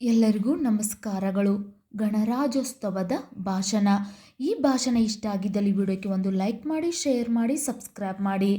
ಎಲ್ಲರಿಗೂ ನಮಸ್ಕಾರಗಳು. ಗಣರಾಜ್ಯೋತ್ಸವದ ಭಾಷಣ. ಈ ಭಾಷಣ ಇಷ್ಟ ಆಗಿದ್ದಲ್ಲಿ ವಿಡಿಯೋಕ್ಕೆ ಒಂದು ಲೈಕ್ ಮಾಡಿ, ಶೇರ್ ಮಾಡಿ, ಸಬ್ಸ್ಕ್ರೈಬ್ ಮಾಡಿ.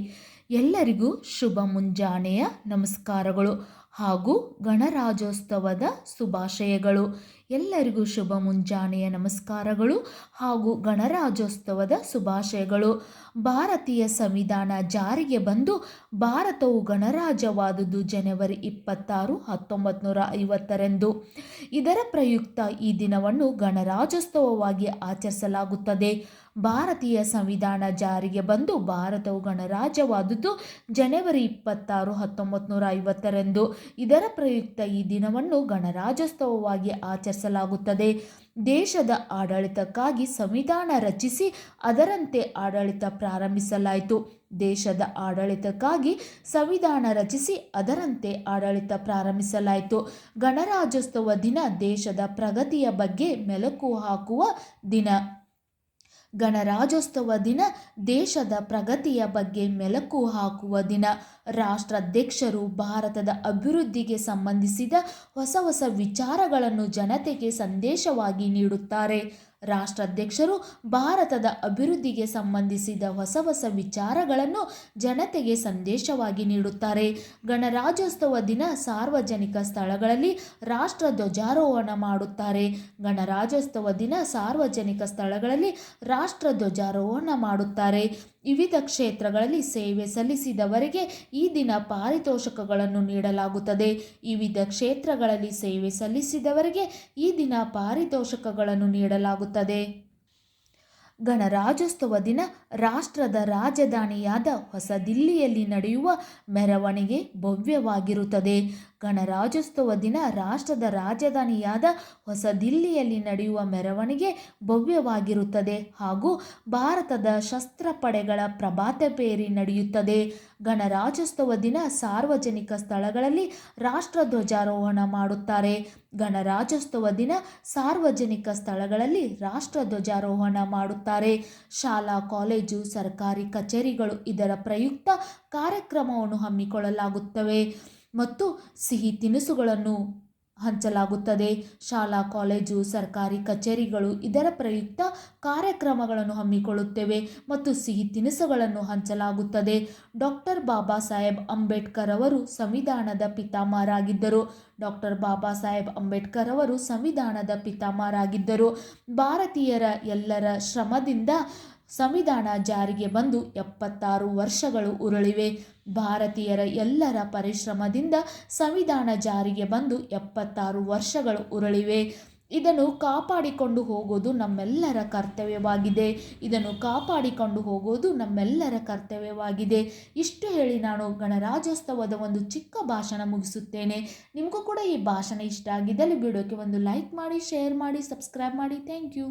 ಎಲ್ಲರಿಗೂ ಶುಭ ಮುಂಜಾನೆಯ ನಮಸ್ಕಾರಗಳು ಹಾಗೂ ಗಣರಾಜ್ಯೋತ್ಸವದ ಶುಭಾಶಯಗಳು. ಎಲ್ಲರಿಗೂ ಶುಭ ಮುಂಜಾನೆಯ ನಮಸ್ಕಾರಗಳು ಹಾಗೂ ಗಣರಾಜ್ಯೋತ್ಸವದ ಶುಭಾಶಯಗಳು. ಭಾರತೀಯ ಸಂವಿಧಾನ ಜಾರಿಗೆ ಬಂದು ಭಾರತವು ಗಣರಾಜ್ಯವಾದುದು ಜನವರಿ ಇಪ್ಪತ್ತಾರು ಹತ್ತೊಂಬತ್ತು ನೂರ ಐವತ್ತರಂದು. ಇದರ ಪ್ರಯುಕ್ತ ಈ ದಿನವನ್ನು ಗಣರಾಜ್ಯೋತ್ಸವವಾಗಿ ಆಚರಿಸಲಾಗುತ್ತದೆ. ಭಾರತೀಯ ಸಂವಿಧಾನ ಜಾರಿಗೆ ಬಂದು ಭಾರತವು ಗಣರಾಜ್ಯವಾದುದು ಜನವರಿ ಇಪ್ಪತ್ತಾರು ಹತ್ತೊಂಬತ್ತು ನೂರ ಐವತ್ತರಂದು ಇದರ ಪ್ರಯುಕ್ತ ಈ ದಿನವನ್ನು ಗಣರಾಜ್ಯೋತ್ಸವವಾಗಿ ಆಚರಿಸಲಾಗುತ್ತದೆ. ದೇಶದ ಆಡಳಿತಕ್ಕಾಗಿ ಸಂವಿಧಾನ ರಚಿಸಿ ಅದರಂತೆ ಆಡಳಿತ ಪ್ರಾರಂಭಿಸಲಾಯಿತು. ದೇಶದ ಆಡಳಿತಕ್ಕಾಗಿ ಸಂವಿಧಾನ ರಚಿಸಿ ಅದರಂತೆ ಆಡಳಿತ ಪ್ರಾರಂಭಿಸಲಾಯಿತು. ಗಣರಾಜ್ಯೋತ್ಸವ ದಿನ ದೇಶದ ಪ್ರಗತಿಯ ಬಗ್ಗೆ ಮೆಲುಕು ಹಾಕುವ ದಿನ. ಗಣರಾಜ್ಯೋತ್ಸವ ದಿನ ದೇಶದ ಪ್ರಗತಿಯ ಬಗ್ಗೆ ಮೆಲುಕು ಹಾಕುವ ದಿನ. ರಾಷ್ಟ್ರಾಧ್ಯಕ್ಷರು ಭಾರತದ ಅಭಿವೃದ್ಧಿಗೆ ಸಂಬಂಧಿಸಿದ ಹೊಸ ಹೊಸ ವಿಚಾರಗಳನ್ನು ಜನತೆಗೆ ಸಂದೇಶವಾಗಿ ನೀಡುತ್ತಾರೆ. ರಾಷ್ಟ್ರಾಧ್ಯಕ್ಷರು ಭಾರತದ ಅಭಿವೃದ್ಧಿಗೆ ಸಂಬಂಧಿಸಿದ ಹೊಸ ಹೊಸ ವಿಚಾರಗಳನ್ನು ಜನತೆಗೆ ಸಂದೇಶವಾಗಿ ನೀಡುತ್ತಾರೆ. ಗಣರಾಜ್ಯೋತ್ಸವ ದಿನ ಸಾರ್ವಜನಿಕ ಸ್ಥಳಗಳಲ್ಲಿ ರಾಷ್ಟ್ರ ಧ್ವಜಾರೋಹಣ ಮಾಡುತ್ತಾರೆ. ಗಣರಾಜ್ಯೋತ್ಸವ ದಿನ ಸಾರ್ವಜನಿಕ ಸ್ಥಳಗಳಲ್ಲಿ ರಾಷ್ಟ್ರ ಧ್ವಜಾರೋಹಣ ಮಾಡುತ್ತಾರೆ. ವಿವಿಧ ಕ್ಷೇತ್ರಗಳಲ್ಲಿ ಸೇವೆ ಸಲ್ಲಿಸಿದವರಿಗೆ ಈ ದಿನ ಪಾರಿತೋಷಕಗಳನ್ನು ನೀಡಲಾಗುತ್ತದೆ. ವಿವಿಧ ಕ್ಷೇತ್ರಗಳಲ್ಲಿ ಸೇವೆ ಸಲ್ಲಿಸಿದವರಿಗೆ ಈ ದಿನ ಪಾರಿತೋಷಕಗಳನ್ನು ನೀಡಲಾಗುತ್ತದೆ. ಗಣರಾಜ್ಯೋತ್ಸವ ದಿನ ರಾಷ್ಟ್ರದ ರಾಜಧಾನಿಯಾದ ಹೊಸ ದಿಲ್ಲಿಯಲ್ಲಿ ನಡೆಯುವ ಮೆರವಣಿಗೆ ಭವ್ಯವಾಗಿರುತ್ತದೆ. ಗಣರಾಜ್ಯೋತ್ಸವ ದಿನ ರಾಷ್ಟ್ರದ ರಾಜಧಾನಿಯಾದ ಹೊಸ ದಿಲ್ಲಿಯಲ್ಲಿ ನಡೆಯುವ ಮೆರವಣಿಗೆ ಭವ್ಯವಾಗಿರುತ್ತದೆ ಹಾಗೂ ಭಾರತದ ಶಸ್ತ್ರ ಶಸ್ತ್ರಪಡೆಗಳ ಪ್ರಭಾತಪೇರಿ ನಡೆಯುತ್ತದೆ. ಗಣರಾಜ್ಯೋತ್ಸವ ದಿನ ಸಾರ್ವಜನಿಕ ಸ್ಥಳಗಳಲ್ಲಿ ರಾಷ್ಟ್ರ ಧ್ವಜಾರೋಹಣ ಮಾಡುತ್ತಾರೆ. ಗಣರಾಜ್ಯೋತ್ಸವ ದಿನ ಸಾರ್ವಜನಿಕ ಸ್ಥಳಗಳಲ್ಲಿ ರಾಷ್ಟ್ರ ಧ್ವಜಾರೋಹಣ ಮಾಡುತ್ತಾರೆ. ಶಾಲಾ, ಕಾಲೇಜು, ಸರ್ಕಾರಿ ಕಚೇರಿಗಳು ಇದರ ಪ್ರಯುಕ್ತ ಕಾರ್ಯಕ್ರಮವನ್ನು ಹಮ್ಮಿಕೊಳ್ಳಲಾಗುತ್ತವೆ. ಮತ್ತು ಸಿಹಿ ತಿನಿಸುಗಳನ್ನು ಹಂಚಲಾಗುತ್ತದೆ. ಶಾಲಾ, ಕಾಲೇಜು, ಸರ್ಕಾರಿ ಕಚೇರಿಗಳು ಇದರ ಪ್ರಯುಕ್ತ ಕಾರ್ಯಕ್ರಮಗಳನ್ನು ಹಮ್ಮಿಕೊಳ್ಳುತ್ತೇವೆ ಮತ್ತು ಸಿಹಿ ತಿನಿಸುಗಳನ್ನು ಹಂಚಲಾಗುತ್ತದೆ. ಡಾಕ್ಟರ್ ಬಾಬಾ ಸಾಹೇಬ್ ಅಂಬೇಡ್ಕರ್ ಅವರು ಸಂವಿಧಾನದ ಪಿತಾಮಹರಾಗಿದ್ದರು. ಡಾಕ್ಟರ್ ಬಾಬಾ ಸಾಹೇಬ್ ಅಂಬೇಡ್ಕರ್ ಅವರು ಸಂವಿಧಾನದ ಪಿತಾಮಹರಾಗಿದ್ದರು. ಭಾರತೀಯರ ಎಲ್ಲರ ಶ್ರಮದಿಂದ ಸಂವಿಧಾನ ಜಾರಿಗೆ ಬಂದು ಎಪ್ಪತ್ತಾರು ವರ್ಷಗಳು ಉರುಳಿವೆ. ಭಾರತೀಯರ ಎಲ್ಲರ ಪರಿಶ್ರಮದಿಂದ ಸಂವಿಧಾನ ಜಾರಿಗೆ ಬಂದು ಎಪ್ಪತ್ತಾರು ವರ್ಷಗಳು ಉರುಳಿವೆ. ಇದನ್ನು ಕಾಪಾಡಿಕೊಂಡು ಹೋಗೋದು ನಮ್ಮೆಲ್ಲರ ಕರ್ತವ್ಯವಾಗಿದೆ. ಇದನ್ನು ಕಾಪಾಡಿಕೊಂಡು ಹೋಗೋದು ನಮ್ಮೆಲ್ಲರ ಕರ್ತವ್ಯವಾಗಿದೆ. ಇಷ್ಟು ಹೇಳಿ ನಾನು ಗಣರಾಜ್ಯೋತ್ಸವದ ಒಂದು ಚಿಕ್ಕ ಭಾಷಣ ಮುಗಿಸುತ್ತೇನೆ. ನಿಮಗೂ ಕೂಡ ಈ ಭಾಷಣ ಇಷ್ಟ ಆಗಿದ್ದಲ್ಲಿ ವಿಡಿಯೋಕ್ಕೆ ಒಂದು ಲೈಕ್ ಮಾಡಿ, ಶೇರ್ ಮಾಡಿ, ಸಬ್ಸ್ಕ್ರೈಬ್ ಮಾಡಿ. Thank you.